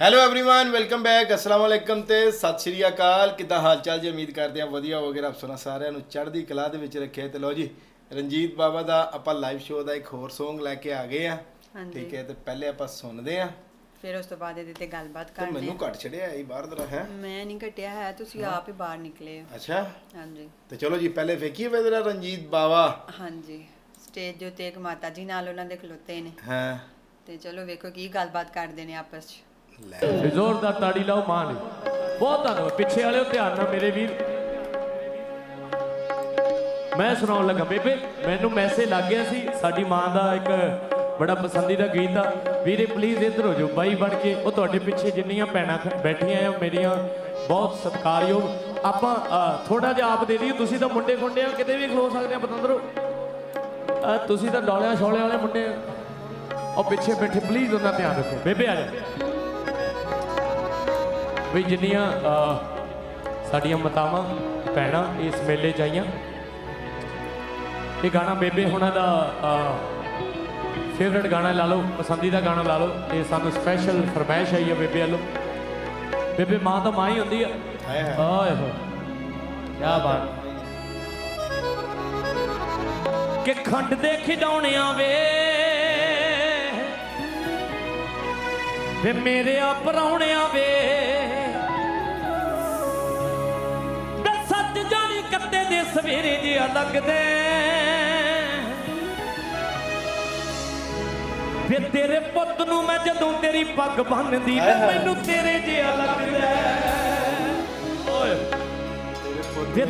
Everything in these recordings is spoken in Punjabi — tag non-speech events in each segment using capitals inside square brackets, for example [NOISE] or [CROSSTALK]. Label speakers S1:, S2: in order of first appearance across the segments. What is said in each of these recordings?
S1: ਹੈਲੋ एवरीवन ਵੈਲਕਮ ਬੈਕ ਅਸਲਾਮ ਵਾਲੇਕਮ ਤੇ ਸਤਿ ਸ਼੍ਰੀ ਅਕਾਲ ਕਿੱਦਾਂ ਹਾਲ ਚਾਲ ਜੀ ਉਮੀਦ ਕਰਦੇ ਆ ਵਧੀਆ ਹੋਵੇਗਾ ਰੱਬ ਸੁਣਾ ਸਾਰਿਆਂ ਨੂੰ ਚੜ੍ਹਦੀ ਕਲਾ ਦੇ ਵਿੱਚ ਰੱਖੇ ਤੇ ਲਓ ਜੀ ਰਣਜੀਤ ਬਾਬਾ ਦਾ ਆਪਾਂ ਲਾਈਵ ਸ਼ੋਅ ਦਾ ਇੱਕ ਹੋਰ Song ਲੈ ਕੇ ਆ ਗਏ ਆ
S2: ਹਾਂਜੀ।
S1: ਠੀਕ ਹੈ ਤੇ ਪਹਿਲੇ ਆਪਾਂ ਸੁਣਦੇ ਆ
S2: ਫਿਰ ਉਸ ਤੋਂ ਬਾਅਦ ਇਹਦੇ ਤੇ ਗੱਲਬਾਤ
S1: ਤੇ
S2: ਕਰਦੇ
S1: ਮੈਨੂੰ ਘੱਟ ਛੜਿਆ ਇਹ ਬਾਹਰ ਦਾ ਹੈ
S2: ਮੈਂ ਨਹੀਂ ਘਟਿਆ ਹੈ ਤੁਸੀਂ ਆਪ ਹੀ ਬਾਹਰ ਨਿਕਲੇ ਹੋ
S1: ਅੱਛਾ
S2: ਹਾਂਜੀ
S1: ਤੇ ਚਲੋ ਜੀ ਪਹਿਲੇ ਵੇਖੀਏ ਵੇ ਜਰਾ ਰਣਜੀਤ ਬਾਬਾ
S2: ਹਾਂਜੀ ਸਟੇਜ ਦੇ ਉੱਤੇ ਇੱਕ ਮਾਤਾ ਜੀ ਨਾਲ ਉਹਨਾਂ ਦੇ ਖਲੋਤੇ ਨੇ
S1: ਹਾਂ
S2: ਤੇ ਚਲੋ ਵੇਖੋ ਕੀ ਗੱਲਬਾਤ ਕਰਦੇ ਨੇ ਆਪਸ 'ਚ
S1: ਲੈ।
S3: ਜ਼ੋਰਦਾਰ ਤਾੜੀ ਲਾਓ ਮਾਂ ਨੇ। ਬਹੁਤ ਧੰਨਵਾਦ। ਪਿੱਛੇ ਵਾਲਿਓ, ਧਿਆਨ ਨਾਲ ਮੇਰੇ ਵੀਰ। ਮੈਂ ਸੁਣਾਉਣ ਲੱਗਾ, ਬੇਬੇ, ਮੈਨੂੰ ਮੈਸੇਜ ਲੱਗ ਗਿਆ ਸੀ। ਸਾਡੀ ਮਾਂ ਦਾ ਇੱਕ ਬੜਾ ਪਸੰਦੀਦਾ ਗੀਤ ਆ। ਵੀਰੇ ਪਲੀਜ਼ ਇੱਧਰ ਹੋ ਜਾਓ। ਬਾਈ ਬਣ ਕੇ, ਉਹ ਤੁਹਾਡੇ ਪਿੱਛੇ ਜਿੰਨੀਆਂ ਭੈਣਾਂ ਬੈਠੀਆਂ ਆ, ਮੇਰੀਆਂ ਬਹੁਤ ਸਤਿਕਾਰਯੋਗ। ਆਪਾਂ ਥੋੜਾ ਜਿਹਾ ਆਪ ਦੇ ਦਈਏ। ਤੁਸੀਂ ਤਾਂ ਮੁੰਡੇ ਖੁੰਡੇ ਆ, ਕਿਤੇ ਵੀ ਖਲੋ ਸਕਦੇ ਆ, ਪਤੰਦਰੋ। ਤੁਸੀਂ ਤਾਂ ਡੌਲਿਆਂ ਛੋਲੇ ਵਾਲੇ ਮੁੰਡੇ ਉਹ ਪਿੱਛੇ ਬੈਠੇ ਪਲੀਜ਼ ਉਹਨਾਂ ਧਿਆਨ ਰੱਖੋ। ਬੇਬੇ, ਆ ਜਾ। ਵੀ ਜਿੰਨੀਆਂ ਸਾਡੀਆਂ ਮਾਤਾਵਾਂ ਭੈਣਾਂ ਇਸ ਮੇਲੇ 'ਚ ਆਈਆਂ। ਇਹ ਗਾਣਾ ਬੇਬੇ ਹੁਣਾਂ ਦਾ ਫੇਵਰਟ ਗਾਣਾ ਲਾ ਲਓ ਪਸੰਦੀਦਾ ਗਾਣਾ ਲਾ ਲਓ ਇਹ ਸਾਨੂੰ ਸਪੈਸ਼ਲ ਫਰਮਾਇਸ਼ ਆਈ ਹੈ ਬੇਬੇ ਵੱਲੋਂ। ਬੇਬੇ ਮਾਂ ਤਾਂ ਮਾਂ ਹੀ ਹੁੰਦੀ ਆ।
S1: ਹਾਏ
S3: ਹੋ ਕੀ ਬਾਤ। ਕਿ ਖੰਡ ਦੇ ਖਿਡੌਣਿਆਂ ਵੇ ਵੇ ਮੇਰੇ ਆ ਵੇ। ਲੱਗਦੇ। ਵੇ ਤੇਰੇ ਪੁੱਤ ਨੂੰ ਮੈਂ ਜਦੋਂ ਤੇਰੀ ਪੱਗ ਬੰਨਦੀ ਵੇ ਮੈਨੂੰ ਤੇਰੇ ਜਿਹਾ ਲੱਗਦਾ। ਓਏ।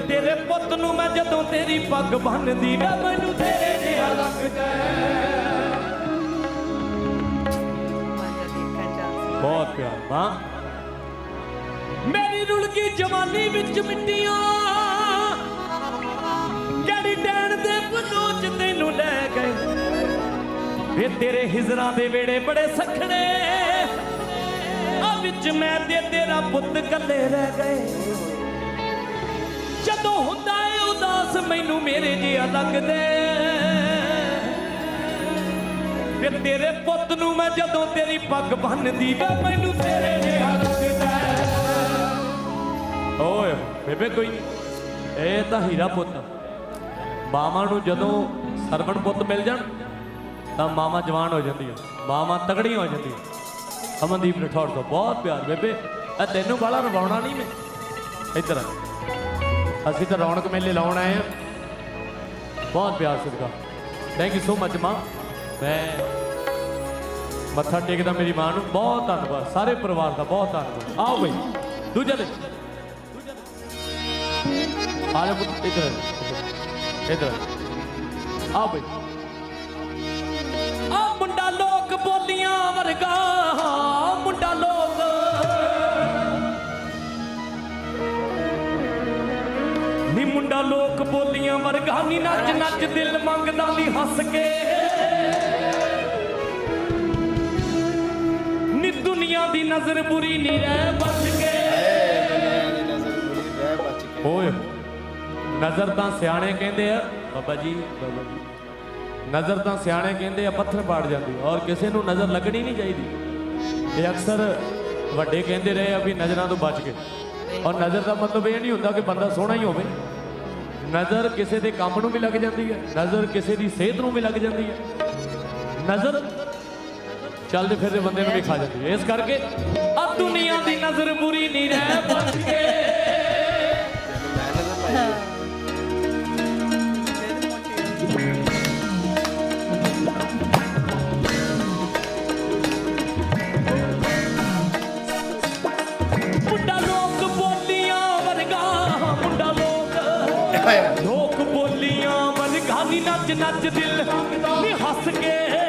S3: ਤੇਰੇ ਪੁੱਤ ਨੂੰ ਮੈਂ ਜਦੋਂ ਤੇਰੀ ਪੱਗ ਬੰਨਦੀ ਵੇ ਮੈਨੂੰ ਤੇਰੇ ਜਿਹਾ ਲੱਗਦਾ। ਬਹੁਤ ਪਿਆਰ। ਮਾਂ ਮੇਰੀ ਰੁਲ ਗਈ ਜਵਾਨੀ ਵਿੱਚ ਮਿੱਟੀਆਂ। ਡੈਣ ਦੇ ਤੈਨੂੰ ਲੈ ਗਏ। ਵੇ ਤੇਰੇ ਹਿਜ਼ਰਾਂ ਦੇ ਵੇੜੇ ਬੜੇ ਸਖਣੇ। ਆ ਵਿੱਚ ਮੈਂ ਤੇ ਤੇਰਾ ਪੁੱਤ ਇਕੱਲੇ ਰਹਿ ਗਏ। ਜਦੋਂ ਹੁੰਦਾ ਏ ਉਦਾਸ, ਮੈਨੂੰ ਮੇਰੇ ਜਿਹਾ ਲੱਗਦੇ ਵੇ ਤੇਰੇ ਪੁੱਤ ਨੂੰ ਮੈਂ ਜਦੋਂ ਤੇਰੀ ਪੱਗ ਬੰਨਦੀ, ਵੇ ਮੈਨੂੰ ਤੇਰੇ ਜਿਹਾ ਲੱਗਦਾ ਓਏ, ਬੇਬੇ ਕੋਈ ਇਹ ਤਾਂ ਹੀਰਾ ਪੁੱਤ। ਮਾਵਾਂ ਨੂੰ ਜਦੋਂ ਸਰਵਣ ਪੁੱਤ ਮਿਲ ਜਾਣ, ਤਾਂ ਮਾਵਾਂ ਜਵਾਨ ਹੋ ਜਾਂਦੀਆਂ, ਮਾਵਾਂ ਤਗੜੀਆਂ ਹੋ ਜਾਂਦੀਆਂ। ਅਮਨਦੀਪ ਰਠੌੜ ਤੋਂ ਬਹੁਤ ਪਿਆਰ, ਬੇਬੇ ਇਹ ਤੈਨੂੰ ਬਾਲਾ ਰਵਾਉਣਾ ਨਹੀਂ ਮੈਂ। ਇੱਧਰ ਆ। ਅਸੀਂ ਤਾਂ ਰੌਣਕ ਮੇਲੇ ਲਾਉਣ ਆਏ ਆ। ਬਹੁਤ ਪਿਆਰ ਸਦਕਾ। ਥੈਂਕ ਯੂ ਸੋ ਮਚ ਮਾਂ। ਮੈਂ ਮੱਥਾ ਟੇਕਦਾ ਮੇਰੀ ਮਾਂ ਨੂੰ ਬਹੁਤ ਧੰਨਵਾਦ, ਸਾਰੇ ਪਰਿਵਾਰ ਦਾ ਬਹੁਤ ਧੰਨਵਾਦ। ਆਓ ਬਈ, ਦੂਜੇ ਦੇ ਆ ਲੈ ਪੁੱਤ, ਇੱਧਰ ਇੱਧਰ ਆਓ ਬਈ। ਆ ਮੁੰਡਾ ਲੋਕ ਬੋਲੀਆਂ ਵਰਗਾ ਮੁੰਡਾ ਲੋਕ। ਨੀ ਮੁੰਡਾ ਲੋਕ ਬੋਲੀਆਂ ਵਰਗਾ ਨੀ ਨੱਚ ਨੱਚ ਦਿਲ ਮੰਗਦਾ ਨੀ ਹੱਸ ਕੇ। ਨੀ ਦੁਨੀਆ ਦੀ ਨਜ਼ਰ ਬੁਰੀ ਨੀ ਰਹਿ ਬਚ ਕੇ। ਓਏ। ਨਜ਼ਰ ਤਾਂ ਸਿਆਣੇ ਕਹਿੰਦੇ ਆ, ਬਾਬਾ ਜੀ ਬਾਬਾ ਜੀ। ਨਜ਼ਰ ਤਾਂ ਸਿਆਣੇ ਕਹਿੰਦੇ ਆ, ਪੱਥਰ ਪਾੜ ਜਾਂਦੀ ਔਰ ਕਿਸੇ ਨੂੰ ਨਜ਼ਰ ਲੱਗਣੀ ਨਹੀਂ ਚਾਹੀਦੀ। ਇਹ ਅਕਸਰ ਵੱਡੇ ਕਹਿੰਦੇ ਰਹੇ ਆ ਵੀ ਨਜ਼ਰਾਂ ਤੋਂ ਬਚ ਕੇ। ਔਰ ਨਜ਼ਰ ਦਾ ਮਤਲਬ ਇਹ ਨਹੀਂ ਹੁੰਦਾ ਕਿ ਬੰਦਾ ਸੋਹਣਾ ਹੀ ਹੋਵੇ। ਨਜ਼ਰ ਕਿਸੇ ਦੇ ਕੰਮ ਨੂੰ ਵੀ ਲੱਗ ਜਾਂਦੀ ਹੈ, ਨਜ਼ਰ ਕਿਸੇ ਦੀ ਸਿਹਤ ਨੂੰ ਵੀ ਲੱਗ ਜਾਂਦੀ ਹੈ। ਨਜ਼ਰ ਚੱਲਦੇ ਫਿਰਦੇ ਬੰਦੇ ਨੂੰ ਵੀ ਖਾ ਜਾਂਦੀ ਹੈ। ਇਸ ਕਰਕੇ ਆ ਦੁਨੀਆ ਦੀ ਨਜ਼ਰ ਬੁਰੀ ਨਹੀਂ ਰਹਿ ਬਚ ਕੇ। ਨੱਚ ਨੱਚ ਦਿਲ ਨੀ ਹੱਸ ਕੇ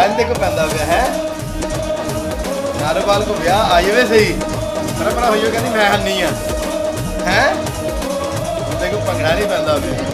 S1: ਭੰਗੜਾ ਤੇ ਕੋ ਪੈਂਦਾ ਪਿਆ, ਹੈ? ਨਾਰੋਵਾਲ ਕੋ ਵਿਆਹ ਆ ਜਾਵੇ ਸਹੀ। ਪਰ ਪਰ ਹੋਈਓ ਕਹਿੰਦੀ ਮੈਂ ਹੰਨੀ ਆ। ਹੈ? ਦੇਖੋ ਕੋ ਭੰਗੜਾ ਨਹੀਂ ਪੈਂਦਾ ਪਿਆ।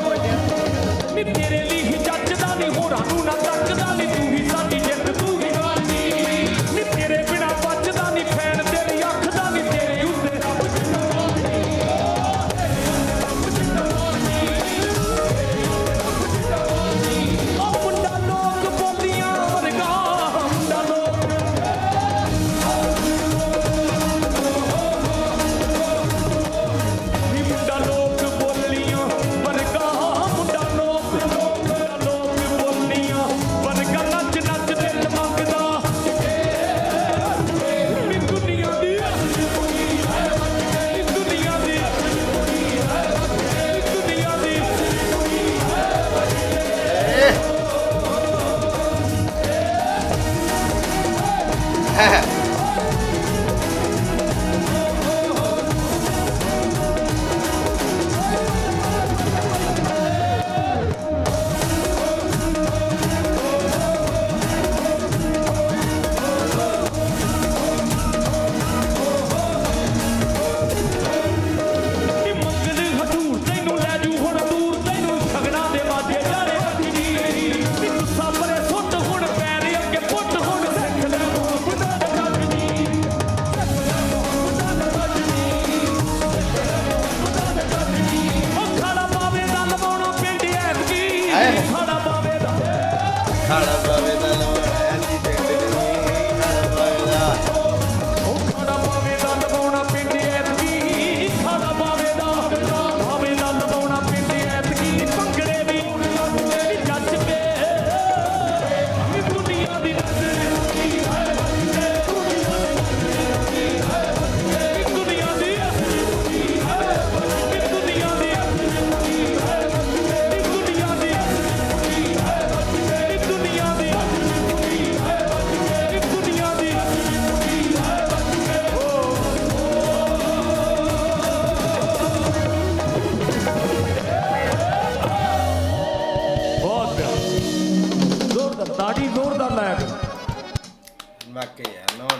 S3: ਨੀ [LAUGHS] [LAUGHS]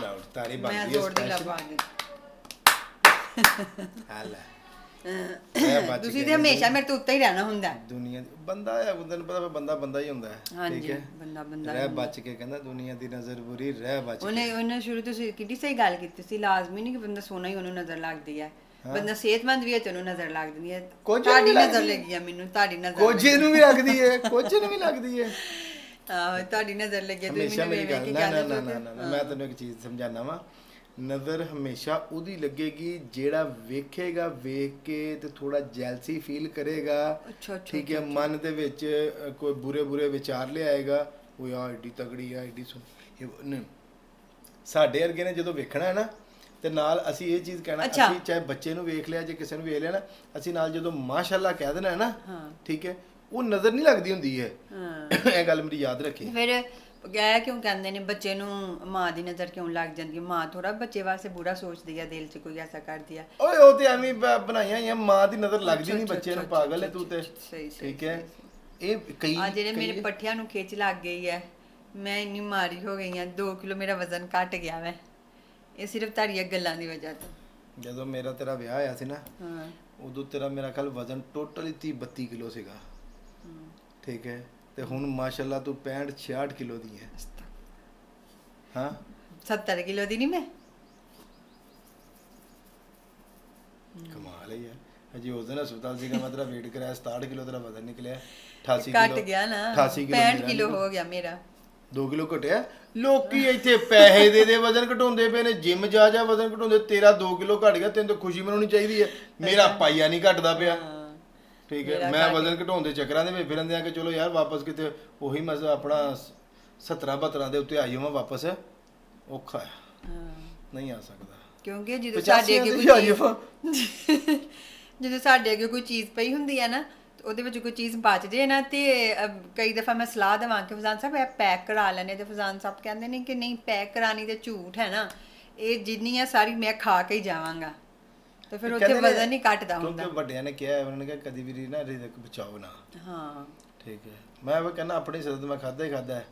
S3: ਨੋ
S2: ਮੈਂ [LAUGHS]
S1: ਹੈ
S2: ਜ਼ੋਰ ਦੀ
S1: special। ਇਹ ਬਚ
S2: ਤੁਸੀਂ ਤੇ। ਹਮੇਸ਼ਾ ਮੇਰੇ ਤੋਂ ਉੱਤੇ ਹੀ ਰਹਿਣਾ ਹੁੰਦਾ ਹੈ।
S1: ਦੁਨੀਆ ਦੀ ਬੰਦਾ ਹੈ ਉਹਨੂੰ ਪਤਾ ਵੀ ਬੰਦਾ ਬੰਦਾ ਹੀ ਹੁੰਦਾ ਹੈ
S2: ਹਾਂਜੀ, ਬੰਦਾ ਬੰਦਾ
S1: ਰਹਿ
S2: ਹੁੰਦਾ।
S1: ਬਚ ਕੇ ਕਹਿੰਦਾ ਦੁਨੀਆ ਦੀ ਨਜ਼ਰ ਬੁਰੀ ਰਹਿ ਬਚ ਕੇ
S2: ਉਹਨੇ ਉਹਨੇ ਸ਼ੁਰੂ ਤੋਂ ਸੀ- ਕਿੱਡੀ ਸਹੀ ਗੱਲ ਕੀਤੀ ਸੀ ਲਾਜ਼ਮੀ ਨਹੀਂ ਕਿ ਬੰਦਾ ਸੋਹਣਾ ਹੀ ਉਹਨੂੰ ਨਜ਼ਰ ਲੱਗਦੀ ਹੈ ਬੰਦਾ ਸਿਹਤਮੰਦ ਵੀ ਹੈ ਤੇ ਉਹਨੂੰ ਨਜ਼ਰ ਲੱਗ ਜਾਂਦੀ ਹੈ
S1: ਕੁਝ
S2: ਤੁਹਾਡੀ ਨਜ਼ਰ
S1: ਲੱਗਦੀ।
S2: ਲੱਗੀ ਹੈ ਮੈਨੂੰ ਤੁਹਾਡੀ ਨਜ਼ਰ
S1: ਕੁਝ ਨੂੰ ਵੀ ਲੱਗਦੀ ਹੈ ਕੁਝ ਨੂੰ ਵੀ ਲੱਗਦੀ ਹੈ [LAUGHS]
S2: ਆਹੋ ਤੁਹਾਡੀ ਨਜ਼ਰ ਲੱਗੀ ਤੁਸੀਂ
S1: ਹਮੇਸ਼ਾ
S2: ਮੈਨੂੰ
S1: ਗੱਲ ਨਾ ਨਾ ਨਾ ਨਾ ਨਾ, ਮੈਂ ਤੈਨੂੰ ਇੱਕ ਚੀਜ਼ ਸਮਝਾਣਾ ਵਾ। ਨਜ਼ਰ ਹਮੇਸ਼ਾ ਉਹਦੀ ਲੱਗੇਗੀ ਜਿਹੜਾ ਵੇਖੇਗਾ ਵੇਖ ਕੇ ਤੇ ਥੋੜਾ ਜੈਲਸੀ ਫੀਲ ਕਰੇਗਾ।
S2: ਅੱਛਾ, ਅੱਛਾ,
S1: ਠੀਕ ਹੈ ਮਨ ਦੇ ਵਿੱਚ ਅ, ਕੋਈ ਬੁਰੇ ਬੁਰੇ ਵਿਚਾਰ ਲਿਆਏਗਾ। ਉਹ ਯਾਰ ਏਡੀ ਤਗੜੀ ਆ ਏਡੀ ਸੁਣ ਇਹ ਸਾਡੇ ਵਰਗੇ ਨੇ ਜਦੋਂ ਵੇਖਣਾ ਹੈ ਨਾ ਤੇ ਨਾਲ ਅਸੀਂ ਇਹ ਚੀਜ਼ ਕਹਿਣਾ
S2: ਅੱਛਾ।
S1: ਅਸੀਂ ਚਾਹੇ ਬੱਚੇ ਨੂੰ ਵੇਖ ਲਿਆ ਜੇ ਕਿਸੇ ਨੂੰ ਵੇਖ ਲਿਆ ਨਾ ਅਸੀਂ ਨਾਲ ਜਦੋਂ ਮਾਸ਼ਾਅੱਲਾ ਕਹਿ ਦੇਣਾ ਹੈ ਨਾ। ਠੀਕ ਹੈ ਉਹ ਨਜ਼ਰ ਨਹੀਂ ਲੱਗਦੀ ਹੁੰਦੀ ਹੈ।
S2: ਹਾਂ।
S1: ਇਹ ਗੱਲ ਮੇਰੀ ਯਾਦ ਰੱਖੀ।
S2: ਫਿਰ ਗਏ ਕਿਉਂ ਕਹਿੰਦੇ ਨੇ ਬੱਚੇ ਨੂੰ ਮਾਂ ਦੀ ਨਜ਼ਰ ਕਿਉਂ ਲੱਗ ਜਾਂਦੀ ਹੈ? ਮਾਂ ਥੋੜਾ ਬੱਚੇ ਵਾਸਤੇ ਬੁਰਾ ਸੋਚਦੀ ਹੈ ਦਿਲ 'ਚ ਕੋਈ ਐਸਾ ਕਰਦੀ ਹੈ।
S1: ਓਏ ਉਹ ਤੇ ਐਵੇਂ ਬ- ਬਣਾਈਆਂ ਹੋਈਆਂ ਮਾਂ ਦੀ ਨਜ਼ਰ ਲੱਗਦੀ ਨਹੀਂ ਬੱਚੇ ਨੂੰ ਪਾਗਲ ਹੈ ਤੂੰ ਤੇ।
S2: ਅੱਛਾ, ਸਹੀ, ਸਹੀ,
S1: ਠੀਕ ਹੈ। ਇਹ ਕਈ
S2: ਆ ਜਿਹੜੇ ਮੇਰੇ
S1: ਕਈ-
S2: ਪੱਠਿਆਂ ਨੂੰ ਖਿੱਚ ਲੱਗ ਗਈ ਹੈ ਮੈਂ ਇੰਨੀ ਮਾਰੀ ਹੋ ਗਈ ਹਾਂ 2 ਕਿਲੋ ਮੇਰਾ ਵਜ਼ਨ ਘਟ ਗਿਆ ਵੈ ਇਹ ਸਿਰਫ ਤੁਹਾਡੀਆਂ ਗੱਲਾਂ ਦੀ ਵਜ੍ਹਾ ਤੋਂ।
S1: ਜਦੋਂ ਮੇਰਾ ਤੇਰਾ ਵਿਆਹ ਹੋਇਆ ਸੀ ਨਾ
S2: ਹਾਂ।
S1: ਉਦੋਂ ਤੇਰਾ ਮੇਰਾ ਖਿਆਲ ਵਜ਼ਨ ਟੋਟਲੀ 30 32 ਕਿਲੋ ਸੀਗਾ। ਠੀਕ ਹੈ ਤੇ ਹੁਣ ਮਾਸ਼ਾਅੱਲਾ ਤੂੰ 65 66 ਕਿਲੋ ਦੀ ਹੈ। ਹਾਂ।
S2: 70 ਕਿਲੋ ਦੀ ਨਹੀਂ ਮੈਂ?
S1: ਕਮਾਲ ਹੈ ਯਾਰ। ਅਜੀ ਉਸ ਦਿਨ ਹਸਪਤਾਲ ਸੀਗਾ ਮੈਂ ਤੇਰਾ weight ਕਰਾਇਆ 67 ਕਿਲੋ ਤੇਰਾ ਵਜ਼ਨ ਨਿਕਲਿਆ। 88
S2: ਘਟ
S1: ਕਿਲੋ
S2: ਗਿਆ ਨਾ।
S1: 88 ਕਿਲੋ
S2: 65
S1: ਮੇਰਾ
S2: ਕਿਲੋ। ਹੋ ਗਿਆ ਮੇਰਾ।
S1: 2 ਕਿਲੋ ਘਟਿਆ। ਲੋਕੀ ਇੱਥੇ ਪੈਸੇ ਦੇ ਦੇ ਵਜ਼ਨ ਘਟਾਉਂਦੇ ਪਏ ਨੇ। ਜਿਮ ਜਾ ਜਾ ਵਜ਼ਨ ਘਟਾਉਂਦੇ ਤੇਰਾ 2 ਕਿਲੋ ਘਟ ਗਿਆ ਤੈਨੂੰ ਤਾਂ ਖੁਸ਼ੀ ਮਨਾਉਣੀ ਚਾਹੀਦੀ ਹੈ। ਮੇਰਾ ਪਾਈਆ ਨਹੀਂ ਘਟਦਾ ਪਿਆ। ਠੀਕ ਹੈ। ਮੈਂ ਵਜ਼ਨ ਘਟਾਉਣ ਦੇ ਚੱਕਰਾਂ ਦੇ ਵਿੱਚ ਫਿਰਨ ਦਿਆਂ ਕਿ ਚਲੋ ਯਾਰ ਵਾਪਸ ਕਿਤੇ ਉਹੀ ਮਜ਼ਾ ਆਪਣਾ 17 72 ਦੇ ਉੱਤੇ ਆ ਜਾਵਾਂ ਵਾਪਸ। ਔਖਾ ਹੈ। ਨਹੀਂ ਆ ਸਕਦਾ।
S2: ਕਿਉਂਕਿ ਜਦੋਂ
S1: 85
S2: ਸਾਡੇ ਅੱਗੇ ਕੋਈ [LAUGHS] ਜਦੋਂ ਸਾਡੇ ਅੱਗੇ ਕੋਈ ਚੀਜ਼ ਪਈ ਹੁੰਦੀ ਹੈ ਨਾ ਉਹਦੇ ਵਿੱਚ ਕੋਈ ਚੀਜ਼ ਬਚ ਜੇ ਨਾ ਤੇ ਕਈ ਦਫਾ ਮੈਂ ਸਲਾਹ ਦੇਵਾਂ ਕਿ ਫਜ਼ਾਨ ਸਾਹਿਬ ਇਹ ਪੈਕ ਕਰਾ ਲੈਣੇ। ਤੇ ਫਜ਼ਾਨ ਸਾਹਿਬ ਕਹਿੰਦੇ ਨੇ ਕਿ ਨਹੀਂ ਪੈਕ ਕਰਾਣੀ ਤੇ ਝੂਠ ਹੈ ਨਾ। ਇਹ ਜਿੰਨੀ ਆ ਸਾਰੀ ਮੈਂ ਖਾ ਕੇ ਹੀ ਜਾਵਾਂਗਾ। ਤੇ ਫਿਰ ਉੱਥੇ ਵਜ਼ਨ ਨਹੀਂ ਘਟਦਾ ਹੁੰਦਾ।
S1: ਕਿਉਂਕਿ ਵੱਡਿਆਂ ਨੇ ਕਿਹਾ ਹੈ, ਉਹਨਾਂ ਨੇ ਕਿਹਾ ਕਦੀ ਵੀ ਨਾ ਰਿਜ਼ਕ ਬਚਾਓ ਨਾ।
S2: ਹਾਂ।
S1: ਠੀਕ ਹੈ। ਮੈਂ ਉਹ ਕਹਿੰਦਾ ਆਪਣੀ ਸਿਹਤ ਮੈਂ ਖਾਦਾ ਹੀ ਖਾਦਾ ਹੈ।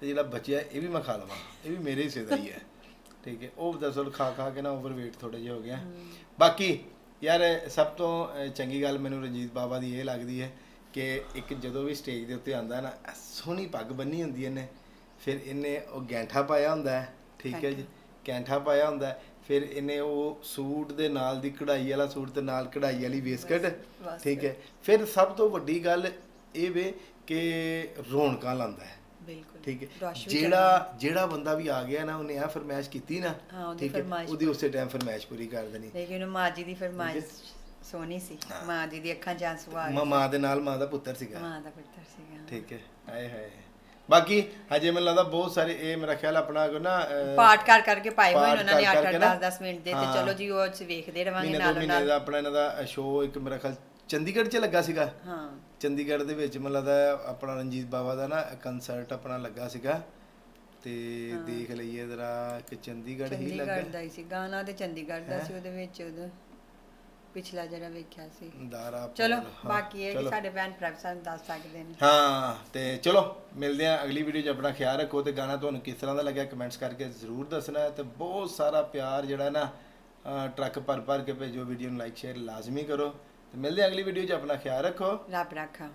S1: ਤੇ ਜਿਹੜਾ ਬਚਿਆ ਇਹ ਵੀ ਮੈਂ ਖਾ ਲਵਾਂ। ਇਹ ਵੀ ਮੇਰੇ ਹਿੱਸੇ ਦਾ ਹੀ। ਹੈ ਠੀਕ ਹੈ। ਉਹ ਦਰਅਸਲ ਖਾ ਖਾ ਕੇ ਨਾ ਓਵਰਵੇਟ ਥੋੜੇ ਜਿਹਾ ਹੋ ਗਿਆ ਬਾਕੀ ਯਾਰ ਸਭ ਤੋਂ ਚੰਗੀ ਗੱਲ ਮੈਨੂੰ ਰਣਜੀਤ ਬਾਬਾ ਦੀ ਇਹ ਲੱਗਦੀ ਹੈ ਕਿ ਇੱਕ ਜਦੋਂ ਵੀ ਸਟੇਜ ਦੇ ਉੱਤੇ ਆਂਦਾ ਨਾ ਸੋਹਣੀ ਪੱਗ ਬੰਨੀ ਹੁੰਦੀ ਇਹਨੇ। ਫਿਰ ਇਹਨੇ ਉਹ ਗੈਂਠਾ ਪਾਇਆ ਹੁੰਦਾ ਹੈ। ਠੀਕ ਹੈ ਜੀ। ਕੈਂਠਾ ਪਾਇਆ ਹੁੰਦਾ ਹੈ, ਫਿਰ ਇਹਨੇ ਉਹ ਸੂਟ ਦੇ ਨਾਲ ਦੀ ਕਢਾਈ ਵਾਲਾ ਸੂਟ ਤੇ ਨਾਲ ਕਢਾਈ ਵਾਲੀ ਵੇਸਕਟ। ਠੀਕ ਹੈ। ਫਿਰ ਸਭ ਤੋਂ ਵੱਡੀ ਗੱਲ ਇਹ ਵੇ ਕਿ ਰੌਣਕਾਂ ਲਾਉਂਦਾ ਹੈ।
S2: ਬਿਲਕੁਲ।
S1: ਠੀਕ ਹੈ। ਜਿਹੜਾ ਜਿਹੜਾ ਬੰਦਾ ਵੀ ਆ ਗਿਆ ਨਾ ਉਹਨੇ ਆ ਫਰਮਾਇਸ਼ ਕੀਤੀ ਨਾ ਠੀਕ ਹੈ, ਉਹਦੀ ਉਸੇ ਟਾਈਮ ਫਰਮਾਇਸ਼ ਪੂਰੀ ਕਰ ਦੇਣੀ।
S2: ਲੇਕਿਨ ਮਾਂ ਜੀ ਦੀ ਫਰਮਾਇਸ਼ ਸੋਹਣੀ ਸੀ। ਮਾਂ ਜੀ ਦੀ ਅੱਖਾਂ 'ਚ ਆਂਸੂ ਆ
S1: ਮਾਂ
S2: ਗਏ
S1: ਮਾਂ ਦੇ ਨਾਲ ਮਾਂ ਦਾ ਪੁੱਤਰ ਸੀਗਾ।
S2: ਮਾਂ ਦਾ ਪੁੱਤਰ ਸੀਗਾ।
S1: ਠੀਕ ਹੈ। ਆਏ ਹਾਏ। ਬਾਕੀ ਹਜੇ ਮੈਨੂੰ ਲੱਗਦਾ ਬਹੁਤ ਸਾਰੇ ਇਹ ਮੇਰਾ ਖਿਆਲ ਆਪਣਾ ਕੋ ਨਾ
S2: ਪਾਠ ਕਰ ਕਰਕੇ ਪਾਏ ਹੋਏ ਨੇ ਉਹਨਾਂ ਨੇ
S1: ਕਰ
S2: 8
S1: ਕਰਕੇ
S2: 8
S1: ਨਾ,
S2: 10 10 ਮਿੰਟ ਦੇ ਤੇ। ਚਲੋ ਜੀ ਉਹ ਚ ਵੇਖਦੇ ਰਵਾਂਗੇ ਨਾਲੋਂ ਨਾਲ
S1: ਦਾ ਆਪਣਾ ਇਹਨਾਂ ਦਾ ਸ਼ੋਅ ਇੱਕ ਮੇਰਾ ਖਿਆਲ ਚੰਡੀਗੜ੍ਹ 'ਚ ਲੱਗਾ ਸੀਗਾ।
S2: ਹਾਂ।
S1: ਚੰਡੀਗੜ੍ਹ ਦੇ ਵਿੱਚ ਮੈਨੂੰ ਲੱਗਦਾ ਆਪਣਾ ਰਣਜੀਤ ਬਾਵਾ ਦਾ ਨਾ ਕੰਸਰਟ ਆਪਣਾ ਲੱਗਾ ਸੀਗਾ। ਤੇ ਦੇਖ ਲਈਏ ਜ਼ਰਾ ਕਿ ਚੰਡੀਗੜ੍ਹ ਹੀ ਲੱਗਾ।
S2: ਚੰਡੀਗੜ੍ਹ ਦਾ ਹੀ ਸੀ ਗਾਣਾ ਤੇ ਚੰਡੀਗੜ੍ਹ ਦਾ ਸੀ ਉਹਦੇ ਵਿੱਚ ਉਹਦਾ। ਪਿਛਲਾ ਜਿਹੜਾ ਵੇਖਿਆ ਸੀ।
S1: ਦਾਰਾ
S2: ਚਲੋ
S1: ਪੁਰ,
S2: ਬਾਕੀ ਇਹ ਕਿ। ਸਾਡੇ ਭੈਣ ਭਰਾ ਸਾਨੂੰ ਦੱਸ ਸਕਦੇ ਨੇ।
S1: ਹਾਂ ਤੇ ਚਲੋ ਮਿਲਦੇ ਆ ਅਗਲੀ ਵੀਡੀਓ 'ਚ ਆਪਣਾ ਖਿਆਲ ਰੱਖੋ ਤੇ ਗਾਣਾ ਤੁਹਾਨੂੰ ਕਿਸ ਤਰ੍ਹਾਂ ਦਾ ਲੱਗਿਆ ਕਮੈਂਟਸ ਕਰਕੇ ਜ਼ਰੂਰ ਦੱਸਣਾ ਤੇ ਬਹੁਤ ਸਾਰਾ ਪਿਆਰ ਜਿਹੜਾ ਨਾ ਟਰੱਕ ਭਰ ਭਰ ਕੇ ਭੇਜੋ ਵੀਡੀਓ ਨੂੰ ਲਾਈਕ ਸ਼ੇਅਰ ਲਾਜ਼ਮੀ ਕਰੋ ਤੇ ਮਿਲਦੇ ਆ ਅਗਲੀ ਵੀਡੀਓ 'ਚ ਆਪਣਾ ਖਿਆਲ ਰੱਖੋ।
S2: ਰੱਬ ਰਾਖਾ।